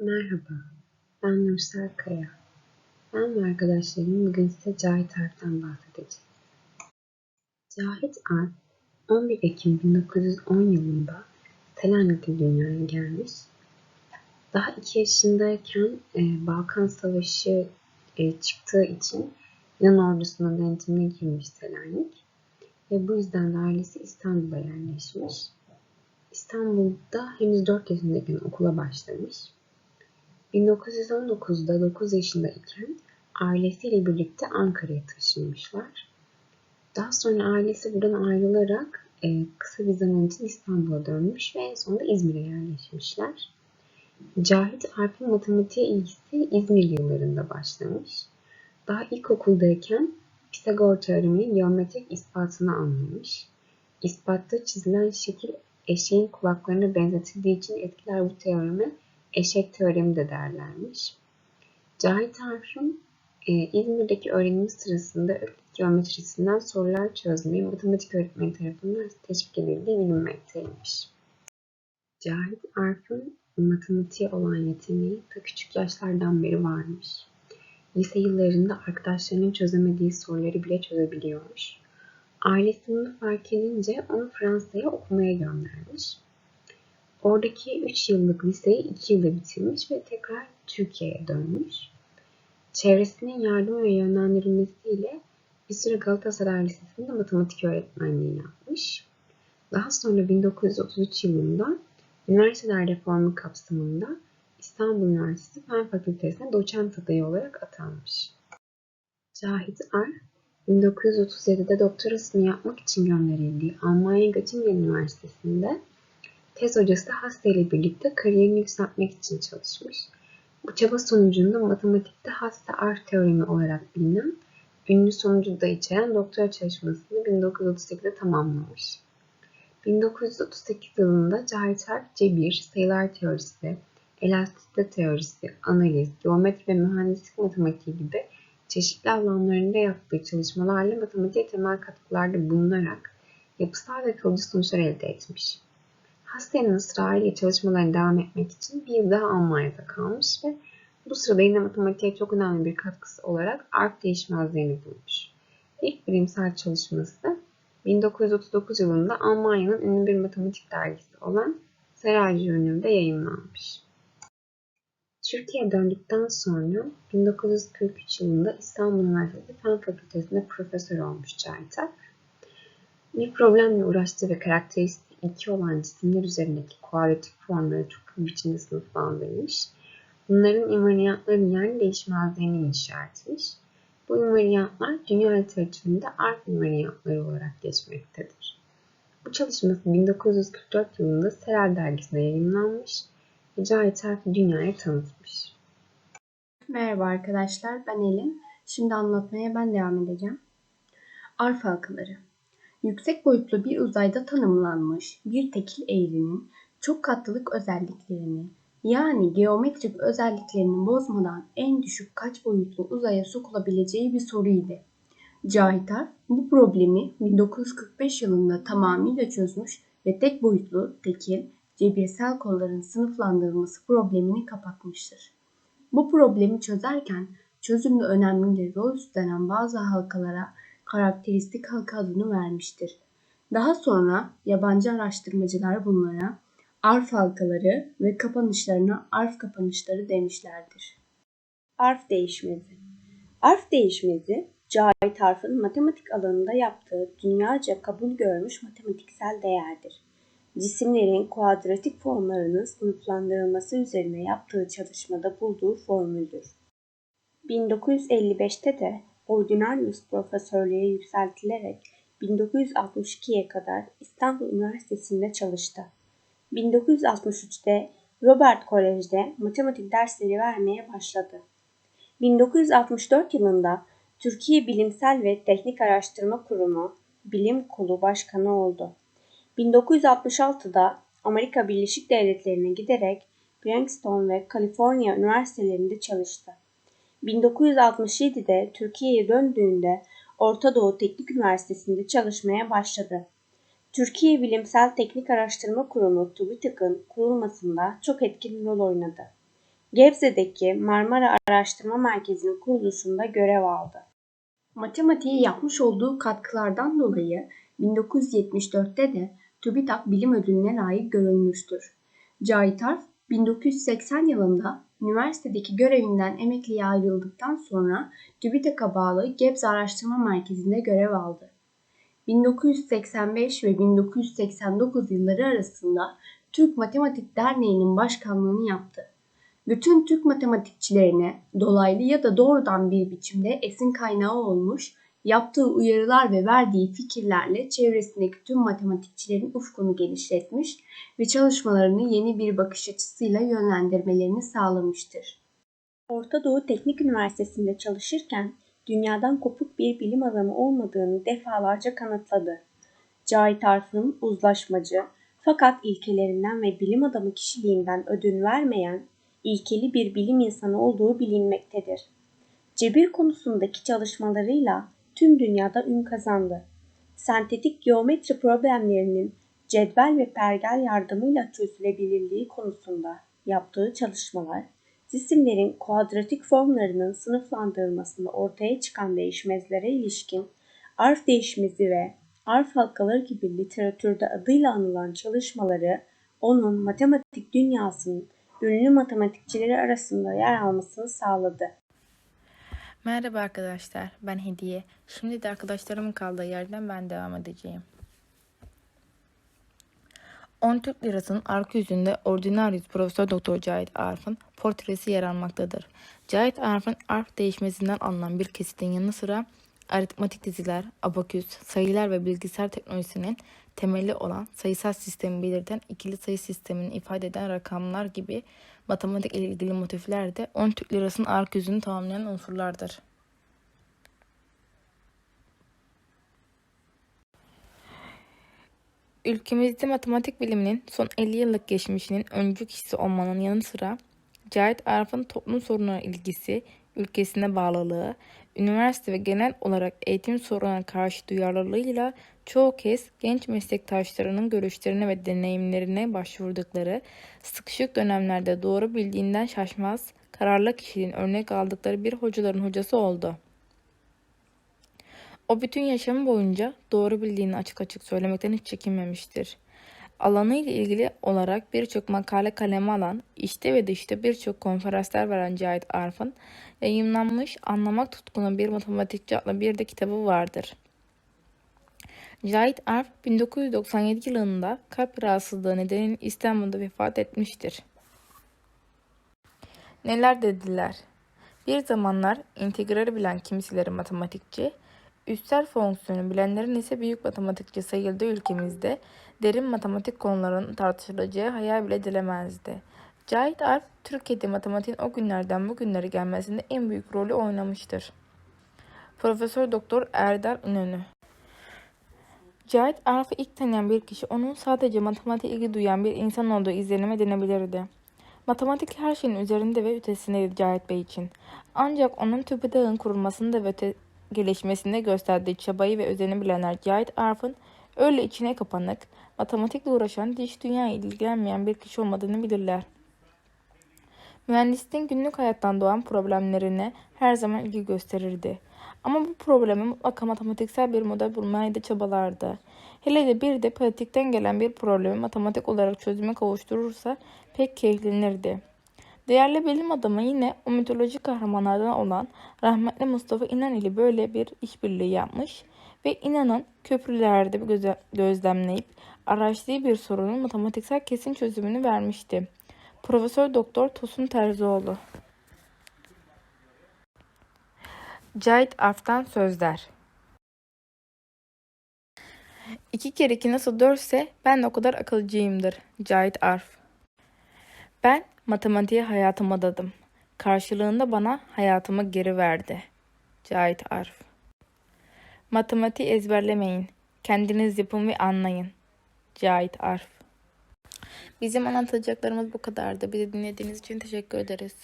Merhaba, ben Nursel Kaya. Ben ve arkadaşlarım bugün size Cahit Arf'tan bahsedeceğiz. Cahit Arf, 11 Ekim 1910 yılında Selanik'te dünyaya gelmiş. Daha 2 yaşındayken e, Balkan Savaşı e, çıktığı için Yunan ordusunun denetimine girmiş Selanik. Ve bu yüzden de ailesi İstanbul'a yerleşmiş. İstanbul'da henüz 4 yaşındayken okula başlamış. 1919'da 9 yaşındayken ailesiyle birlikte Ankara'ya taşınmışlar. Daha sonra ailesi buradan ayrılarak e, kısa bir zaman için İstanbul'a dönmüş ve en sonunda İzmir'e yerleşmişler. Cahit Arp'in matematiğe ilgisi İzmir yıllarında başlamış. Daha ilkokuldayken Pisagor teoreminin geometrik ispatını anlamış. İspatta çizilen şekil eşeğin kulaklarına benzetildiği için etkiler bu teoremi eşek teoremi de derlermiş. Cahit Arf'ın e, İzmir'deki öğrenimi sırasında Öklit geometrisinden sorular çözmeyi matematik öğretmeni tarafından teşvik edildiği bilinmekteymiş. Cahit Arf'ın matematiğe olan yeteneği ta küçük yaşlardan beri varmış. Lise yıllarında arkadaşlarının çözemediği soruları bile çözebiliyormuş. Ailesi bunu fark edince onu Fransa'ya okumaya göndermiş. Oradaki 3 yıllık liseyi 2 yılda bitirmiş ve tekrar Türkiye'ye dönmüş. Çevresinin yardım ve yönlendirilmesiyle bir süre Galatasaray Lisesi'nde matematik öğretmenliği yapmış. Daha sonra 1933 yılında üniversiteler reformu kapsamında İstanbul Üniversitesi Fen Fakültesi'ne doçent adayı olarak atanmış. Cahit Ar, 1937'de doktorasını yapmak için gönderildiği Almanya Göttingen Üniversitesi'nde tez hocası Hasse ile birlikte kariyerini yükseltmek için çalışmış. Bu çaba sonucunda matematikte Hasse-Arf teoremi olarak bilinen ünlü sonucu da içeren doktora çalışmasını 1938'de tamamlamış. 1938 yılında Cahit Arf cebir, sayılar teorisi, elastisite teorisi, analiz, geometri ve mühendislik matematiği gibi çeşitli alanlarında yaptığı çalışmalarla matematiğe temel katkılarda bulunarak yapısal ve kalıcı sonuçlar elde etmiş. Hastanın ısrarıyla çalışmalarına devam etmek için bir yıl daha Almanya'da kalmış ve bu sırada yine matematiğe çok önemli bir katkısı olarak ark değişmezliğini bulmuş. İlk bilimsel çalışması 1939 yılında Almanya'nın ünlü bir matematik dergisi olan Seray Journal'de yayınlanmış. Türkiye'ye döndükten sonra 1943 yılında İstanbul Üniversitesi Fen Fakültesi'nde profesör olmuş Çaytak. Bir problemle uğraştığı ve karakteristik iki olan cisimler üzerindeki kuadratik formları çok hızlı biçimde sınıflandırmış. Bunların invariantların yer değişmezliğini inşa etmiş. Bu invariantlar dünya literatüründe arf invariantları olarak geçmektedir. Bu çalışması 1944 yılında Seral dergisinde yayınlanmış ve Cahit Arf'ı dünyaya tanıtmış. Merhaba arkadaşlar, ben Elin. Şimdi anlatmaya ben devam edeceğim. Arf halkaları. Yüksek boyutlu bir uzayda tanımlanmış bir tekil eğrinin çok katlılık özelliklerini yani geometrik özelliklerini bozmadan en düşük kaç boyutlu uzaya sokulabileceği bir soruydu. Cahit Arf bu problemi 1945 yılında tamamıyla çözmüş ve tek boyutlu, tekil, cebirsel kolların sınıflandırılması problemini kapatmıştır. Bu problemi çözerken çözümde önemli rol üstlenen bazı halkalara karakteristik halka adını vermiştir. Daha sonra yabancı araştırmacılar bunlara arf halkaları ve kapanışlarına arf kapanışları demişlerdir. Arf değişmezi Arf değişmezi, Cahit Arf'ın matematik alanında yaptığı dünyaca kabul görmüş matematiksel değerdir. Cisimlerin kuadratik formlarının sınıflandırılması üzerine yaptığı çalışmada bulduğu formüldür. 1955'te de Ordinarius profesörlüğe yükseltilerek 1962'ye kadar İstanbul Üniversitesi'nde çalıştı. 1963'te Robert Kolej'de matematik dersleri vermeye başladı. 1964 yılında Türkiye Bilimsel ve Teknik Araştırma Kurumu Bilim Kolu Başkanı oldu. 1966'da Amerika Birleşik Devletleri'ne giderek Princeton ve Kaliforniya üniversitelerinde çalıştı. 1967'de Türkiye'ye döndüğünde Orta Doğu Teknik Üniversitesi'nde çalışmaya başladı. Türkiye Bilimsel Teknik Araştırma Kurumu TÜBİTAK'ın kurulmasında çok etkin rol oynadı. Gebze'deki Marmara Araştırma Merkezi'nin kuruluşunda görev aldı. Matematiğe yapmış olduğu katkılardan dolayı 1974'te de TÜBİTAK Bilim Ödülü'ne layık görülmüştür. Cahit Arf 1980 yılında üniversitedeki görevinden emekliye ayrıldıktan sonra TÜBİTAK'a bağlı Gebze Araştırma Merkezi'nde görev aldı. 1985 ve 1989 yılları arasında Türk Matematik Derneği'nin başkanlığını yaptı. Bütün Türk matematikçilerine dolaylı ya da doğrudan bir biçimde esin kaynağı olmuş, yaptığı uyarılar ve verdiği fikirlerle çevresindeki tüm matematikçilerin ufkunu genişletmiş ve çalışmalarını yeni bir bakış açısıyla yönlendirmelerini sağlamıştır. Orta Doğu Teknik Üniversitesi'nde çalışırken dünyadan kopuk bir bilim adamı olmadığını defalarca kanıtladı. Cahit Arf'ın uzlaşmacı fakat ilkelerinden ve bilim adamı kişiliğinden ödün vermeyen ilkeli bir bilim insanı olduğu bilinmektedir. Cebir konusundaki çalışmalarıyla tüm dünyada ün kazandı. Sentetik geometri problemlerinin cetvel ve pergel yardımıyla çözülebilirliği konusunda yaptığı çalışmalar, cisimlerin kuadratik formlarının sınıflandırılmasında ortaya çıkan değişmezlere ilişkin arf değişmezi ve arf halkaları gibi literatürde adıyla anılan çalışmaları onun matematik dünyasının ünlü matematikçileri arasında yer almasını sağladı. Merhaba arkadaşlar, ben Hediye. Şimdi de arkadaşlarımın kaldığı yerden ben devam edeceğim. 10 Türk Lirası'nın arka yüzünde Ordinarius Profesör Doktor Cahit Arf'ın portresi yer almaktadır. Cahit Arf'ın arf değişmesinden alınan bir kesitin yanı sıra aritmatik diziler, abaküs, sayılar ve bilgisayar teknolojisinin temeli olan sayısal sistemi belirten ikili sayı sistemini ifade eden rakamlar gibi matematik ile ilgili motifler de 10 Türk Lirası'nın arka yüzünü tamamlayan unsurlardır. Ülkemizde matematik biliminin son 50 yıllık geçmişinin öncü kişisi olmanın yanı sıra Cahit Arf'ın toplum sorunlarına ilgisi, ülkesine bağlılığı, üniversite ve genel olarak eğitim sorunlarına karşı duyarlılığıyla çoğu kez genç meslektaşlarının görüşlerine ve deneyimlerine başvurdukları, sıkışık dönemlerde doğru bildiğinden şaşmaz, kararlı kişiliğin örnek aldıkları bir hocaların hocası oldu. O bütün yaşamı boyunca doğru bildiğini açık açık söylemekten hiç çekinmemiştir. Alanıyla ilgili olarak birçok makale kaleme alan, işte ve dışta birçok konferanslar veren Cahit Arf'ın yayınlanmış Anlamak Tutkunu Bir Matematikçi adlı bir de kitabı vardır. Cahit Arf 1997 yılında kalp rahatsızlığı nedeniyle İstanbul'da vefat etmiştir. Neler dediler? Bir zamanlar integrali bilen kimisileri matematikçi, üstel fonksiyonu bilenlerin ise büyük matematikçi sayıldığı ülkemizde derin matematik konularının tartışılacağı hayal bile edilemezdi. Cahit Arf, Türkiye'de matematiğin o günlerden bugünlere gelmesinde en büyük rolü oynamıştır. Profesör Doktor Erdal İnönü Cahit Arf'ı ilk tanıyan bir kişi onun sadece matematiğe ilgi duyan bir insan olduğu izlenime edinebilirdi. Matematik her şeyin üzerinde ve ötesindeydi Cahit Bey için. Ancak onun TÜBİTAK'ın kurulmasında ve öte gelişmesinde gösterdiği çabayı ve özeni bilenler Cahit Arf'ın öyle içine kapanık, matematikle uğraşan, diş dünyaya ilgilenmeyen bir kişi olmadığını bilirler. Mühendisliğin günlük hayattan doğan problemlerine her zaman ilgi gösterirdi. Ama bu problemi mutlaka matematiksel bir model bulmaya da çabalardı. Hele de bir de pratikten gelen bir problemi matematik olarak çözüme kavuşturursa pek keyiflenirdi. Değerli bilim adamı yine o mitolojik kahramanlardan olan rahmetli Mustafa İnan ile böyle bir işbirliği yapmış ve İnan'ın köprülerde gözlemleyip araştırdığı bir sorunun matematiksel kesin çözümünü vermişti. Profesör Doktor Tosun Terzioğlu Cahit Arf'tan sözler. İki kere iki nasıl dörtse ben de o kadar akılcıyımdır. Cahit Arf. Ben matematiğe hayatımı adadım. Karşılığında bana hayatımı geri verdi. Cahit Arf. Matematiği ezberlemeyin. Kendiniz yapın ve anlayın. Cahit Arf. Bizim anlatacaklarımız bu kadardı. Bizi dinlediğiniz için teşekkür ederiz.